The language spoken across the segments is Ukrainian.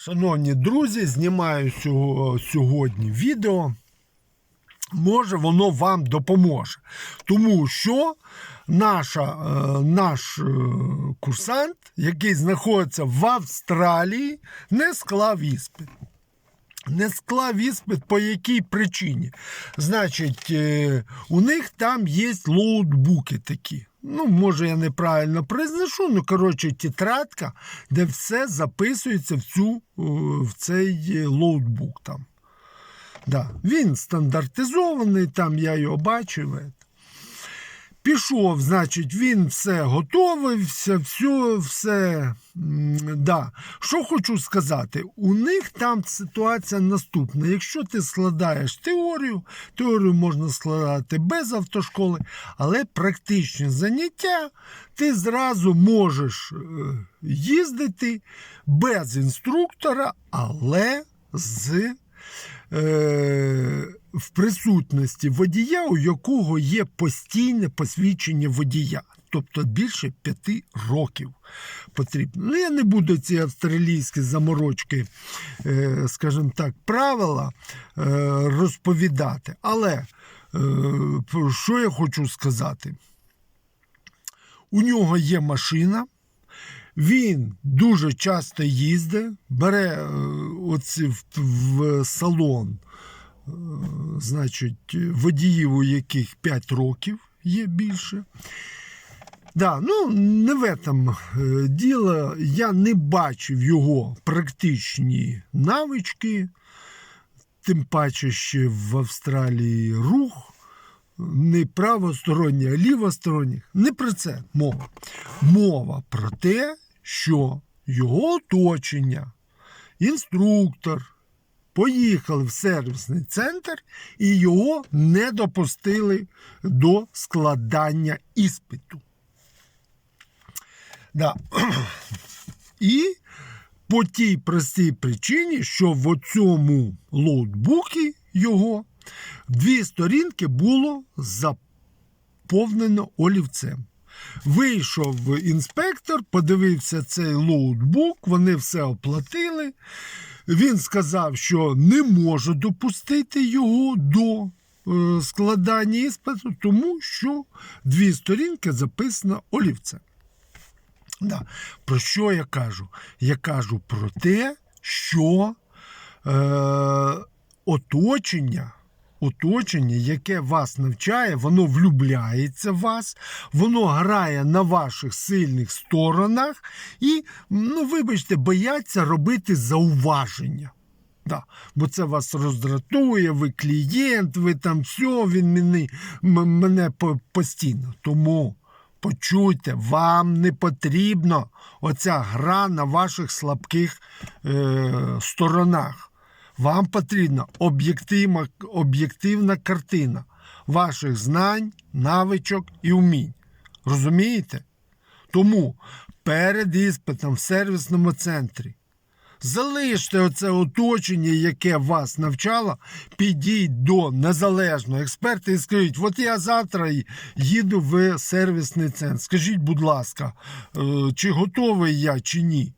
Шановні друзі, знімаю сьогодні відео. Може, воно вам допоможе. Тому що наша, е, наш е, курсант, який знаходиться в Австралії, не склав іспит. Не склав іспит по якій причині? Значить, е, у них там є лоутбуки такі. Ну, може, я неправильно призначу, ну, коротше, тетрадка, де все записується в, цю, е, в цей е, лоутбук там. Да. Він стандартизований, там я його бачив. Пішов, значить, він все готовився, все, все. Да. Що хочу сказати, у них там ситуація наступна. Якщо ти складаєш теорію, теорію можна складати без автошколи, але практичні заняття ти зразу можеш е, їздити без інструктора, але з в присутності водія, у якого є постійне посвідчення водія. Тобто більше п'яти років потрібно. Ну, я не буду ці австралійські заморочки, е, скажімо так, правила е, розповідати. Але е, що я хочу сказати? У нього є машина, він дуже часто їздить, бере е, оці в, в салон, е, значить, водіїв, у яких 5 років є більше. Да, ну, не в этом е, діло. Я не бачив його практичні навички, тим паче ще в Австралії рух. Не правосторонній, а лівосторонній. Не про це мова. Мова про те, що його оточення, інструктор, поїхали в сервісний центр і його не допустили до складання іспиту. Да. І по тій простій причині, що в цьому лоутбуці його дві сторінки було заповнено олівцем. Вийшов інспектор, подивився цей лоутбук, вони все оплатили. Він сказав, що не може допустити його до е, складання іспиту, тому що дві сторінки записано олівцем. Да. Про що я кажу? Я кажу про те, що е, оточення, оточення, яке вас навчає, воно влюбляється в вас, воно грає на ваших сильних сторонах і, ну, вибачте, бояться робити зауваження. Да, бо це вас роздратує, ви клієнт, ви там все, він мене, мене постійно. Тому почуйте, вам не потрібно оця гра на ваших слабких е, сторонах. Вам потрібна об'єктивна, картина ваших знань, навичок і вмінь. Розумієте? Тому перед іспитом в сервісному центрі Залиште оце оточення, яке вас навчало, підіть до незалежного експерта і скажіть: от я завтра їду в сервісний центр. Скажіть, будь ласка, е, чи готовий я, чи ні?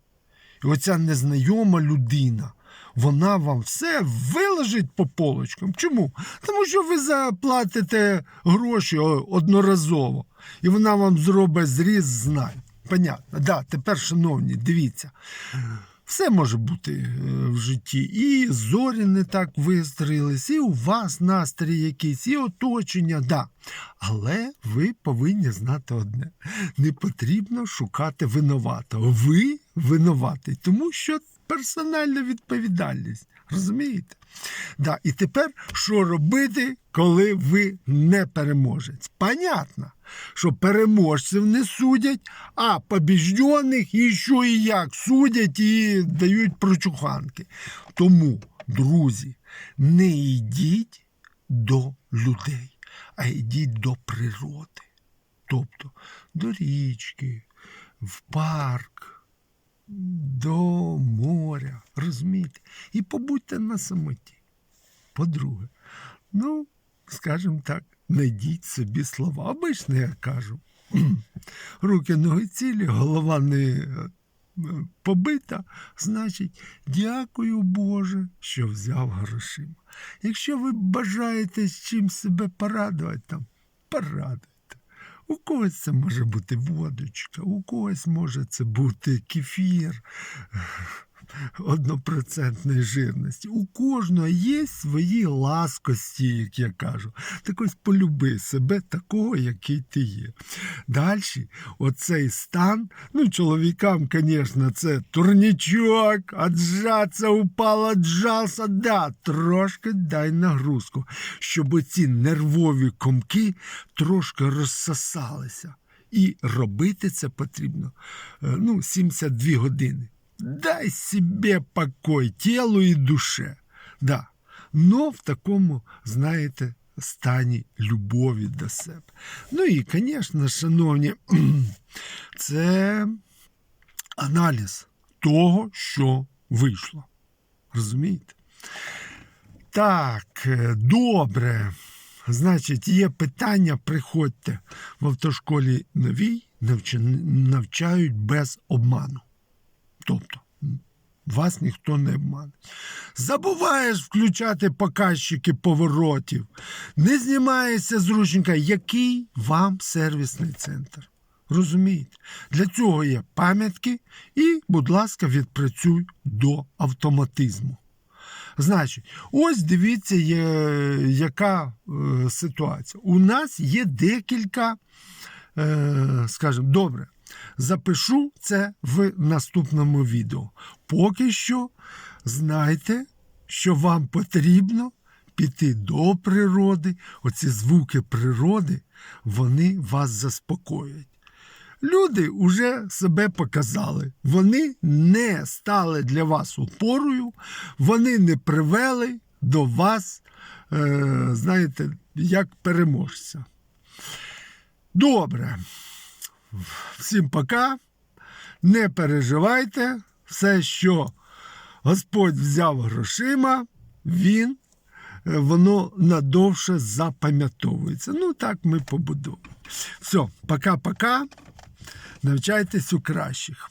І оця незнайома людина. Вона вам все виложить по полочкам. Чому? Тому що ви заплатите гроші одноразово, і вона вам зробить зріз знань. Понятно. Да, тепер, шановні, дивіться. Все може бути е, в житті. І зорі не так вистроїлись, і у вас настрій якийсь, і оточення, да. Але ви повинні знати одне: не потрібно шукати винуватого. Ви винуватий, тому що персональна відповідальність. Розумієте? Да. І тепер що робити, коли ви не переможець? Понятно, що переможців не судять, а побіждених і що і як судять і дають прочуханки. Тому, друзі, не йдіть до людей, а йдіть до природи. Тобто до річки, в парк, до моря, розумієте? І побудьте на самоті. По-друге, ну, скажімо так, знайдіть собі слова. Обично я кажу. Руки ноги цілі, голова не, е, побита, значить, дякую Боже, що взяв грошима. Якщо ви бажаєте з чим себе порадувати, там, порадуйте. У когось це може бути водочка, у когось може це бути кефір однопроцентної жирності. У кожного є свої ласкості, як я кажу. Так ось полюби себе такого, який ти є. Далі, оцей стан, ну, чоловікам, звісно, це турнічок, отжаться, упала, отжався, да, трошки дай нагрузку, щоб оці нервові комки трошки розсосалися. І робити це потрібно е, ну, 72 години. Дай себе покой тілу і душе. Да. Но в такому, знаєте, стані любові до себе. Ну і, звісно, шановні, це аналіз того, що вийшло. Розумієте? Так, е, добре. Значить, є питання, приходьте в автошколі новій, навчають без обману. Тобто, вас ніхто не обмане. Забуваєш включати показчики поворотів, не знімаєшся з ручника, який вам сервісний центр. Розумієте? Для цього є пам'ятки і, будь ласка, відпрацюй до автоматизму. Значить, ось дивіться, є, яка е, ситуація. У нас є декілька, е, скажімо, добре, запишу це в наступному відео. Поки що знайте, що вам потрібно піти до природи. Оці звуки природи, вони вас заспокоять. Люди вже себе показали. Вони не стали для вас опорою, вони не привели до вас, е, знаєте, як переможця. Добре. Всім пока. Не переживайте. Все, що Господь взяв грошима, він, е, воно надовше запам'ятовується. Ну, так ми побудуємо. Все, пока-пока. Навчайтесь у кращих.